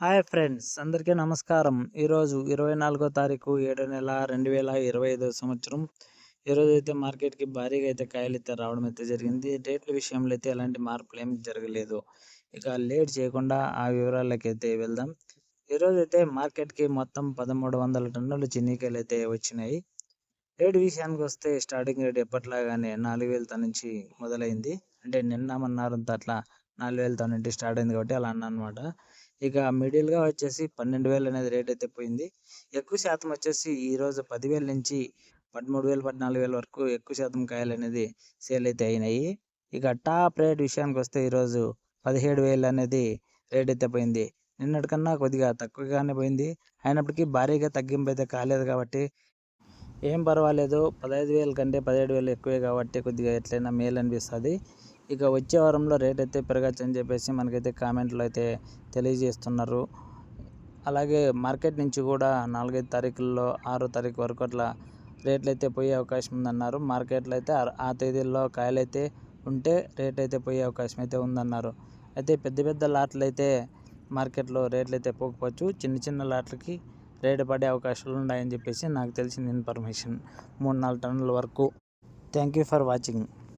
Hi friends అందరికీ నమస్కారం. ఈరోజు ఇరవై నాలుగో తారీఖు ఏడో నెల రెండు వేల ఇరవై ఐదో సంవత్సరం. ఈరోజు అయితే మార్కెట్కి భారీగా అయితే కాయలు అయితే రావడం అయితే జరిగింది. రేట్ల విషయంలో అయితే ఎలాంటి మార్పులు ఏమి జరగలేదు. ఇక లేట్ చేయకుండా ఆ వివరాలకి అయితే వెళ్దాం. ఈరోజు అయితే మార్కెట్కి మొత్తం పదమూడు వందల టన్నులు చిన్నికాయలు అయితే వచ్చినాయి. రేట్ విషయానికి వస్తే స్టార్టింగ్ రేట్ ఎప్పట్లాగానే నాలుగు వేలతో నుంచి మొదలైంది. అంటే నిన్న మొన్నారంత అట్లా నాలుగు వేలతో నుండి స్టార్ట్ అయింది కాబట్టి అలా అన్నా అనమాట ఇక మిడిల్గా వచ్చేసి పన్నెండు వేలు అనేది రేట్ అయితే పోయింది. ఎక్కువ శాతం వచ్చేసి ఈరోజు పదివేల నుంచి పదమూడు వేలు పద్నాలుగు వేల వరకు ఎక్కువ శాతం కాయలు అనేది సేల్ అయితే అయినాయి. ఇక టాప్ రేట్ విషయానికి వస్తే ఈరోజు పదిహేడు వేలు అనేది రేట్ అయితే పోయింది. నిన్నటికన్నా కొద్దిగా తక్కువగానే పోయింది. అయినప్పటికీ భారీగా తగ్గింపు అయితే కాలేదు కాబట్టి ఏం పర్వాలేదు. పదహైదు వేల కంటే పదిహేడు వేలు ఎక్కువే కాబట్టి కొద్దిగా ఎట్లయినా మేలు అనిపిస్తుంది. ఇక వచ్చే వారంలో రేట్ అయితే పెరగచ్చు అని చెప్పేసి మనకైతే కామెంట్లో అయితే తెలియజేస్తున్నారు. అలాగే మార్కెట్ నుంచి కూడా నాలుగైదు తారీఖుల్లో ఆరో తారీఖు వరకు అట్లా రేట్లు అయితే పోయే అవకాశం ఉందన్నారు. మార్కెట్లో అయితే ఆ తేదీల్లో కాయలైతే ఉంటే రేట్ అయితే పోయే అవకాశం అయితే ఉందన్నారు. అయితే పెద్ద పెద్ద లాట్లు అయితే మార్కెట్లో రేట్లు అయితే పోకపోవచ్చు. చిన్న చిన్న లాట్లకి రేటు పడే అవకాశాలు ఉన్నాయని చెప్పేసి నాకు తెలిసిన ఇన్ఫర్మేషన్. మూడు నాలుగు టన్నుల వరకు. Thank you for watching